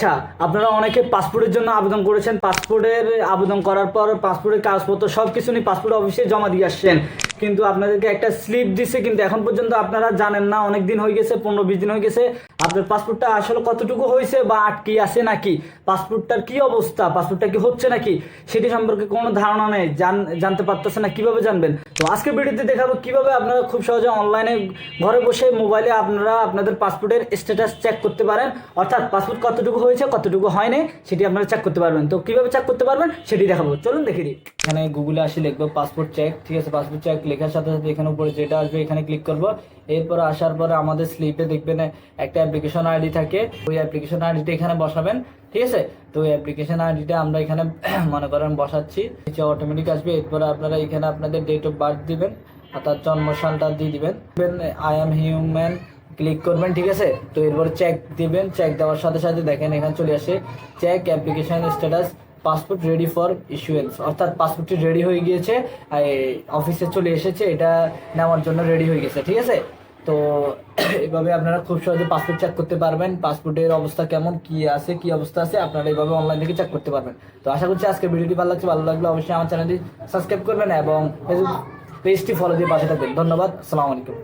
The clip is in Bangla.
আচ্ছা আপনারা অনেকে পাসপোর্টের জন্য আবেদন করেছেন। পাসপোর্টের আবেদন করার পর পাসপোর্টের কাগজপত্র সব কিছু নিয়ে পাসপোর্ট অফিসে জমা দিয়ে আসছেন। কিন্তু আপনাদেরকে একটা স্লিপ দিছে, কিন্তু এখন পর্যন্ত আপনারা জানেন না, অনেক দিন হয়ে গেছে, পনেরো বিশ দিন হয়ে গেছে। আপনার পাসপোর্টটা আসলে কতটুকু হয়েছে বা আটকি আছে নাকি? পাসপোর্টটার কি অবস্থা? পাসপোর্টটা কি হচ্ছে নাকি? সেটি সম্পর্কে কোনো ধারণা নেই, জান, জানতে পারতেছে না, কীভাবে জানবেন? তো আজকে ভিডিওতে দেখাবো কীভাবে আপনারা খুব সহজে অনলাইনে ঘরে বসে মোবাইলে আপনারা আপনাদের পাসপোর্টের স্ট্যাটাস চেক করতে পারেন। অর্থাৎ পাসপোর্ট কতটুকু হয়েছে, কতটুকু হয়নি সেটি আপনারা চেক করতে পারবেন। তো কীভাবে চেক করতে পারবেন, সেটি দেখাবো। চলুন দেখে দিই এখানে গুগলে আসি, লিখব পাসপোর্ট চেক ঠিক আছে? পাসপোর্ট চেক লেখার সাথে সাথে এখানে উপরে যেটা আসবে, এখানে ক্লিক করব। এরপর আসার পরে আমাদের স্লিপে দেখবেন, একটা অ্যাপ্লিকেশন আইডি থাকে। ওই অ্যাপ্লিকেশন আইডিটা এখানে বসাবেন, ঠিক আছে? তো ওই অ্যাপ্লিকেশন আইডিটা আমরা এখানে মনে করেন বসাচ্ছি। নিচে অটোমেটিক আসবে। এরপরে আপনারা এখানে আপনাদের ডেট অফ বার্থ দিবেন অর্থাৎ জন্ম সালটা দিয়ে দিবেন। আই এম হিউম্যান ক্লিক করবেন, ঠিক আছে? তো এরপর চেক দিবেন চেক দেওয়ার সাথে সাথে দেখেন এখানে চলে আসে check application status passport ready for issuance অর্থাৎ পাসপোর্টটি রেডি হয়ে গিয়েছে অফিসে চলে এসেছে, এটা নেওয়ার জন্য রেডি হয়ে গেছে, ঠিক আছে? তো এভাবে আপনারা খুব সহজে পাসপোর্ট চেক করতে পারবেন পাসপোর্টের অবস্থা কেমন, কি আছে, কি অবস্থা আছে, আপনারা এইভাবে অনলাইন থেকে চেক করতে পারবেন। তো আশা করছি আজকের ভিডিওটি ভালো লাগছে, ভালো লাগলে অবশ্যই আমার চ্যানেলটি সাবস্ক্রাইব করবেন এবং পেজটি ফলো দিয়ে পাশে থাকবেন। ধন্যবাদ, আসসালামু আলাইকুম।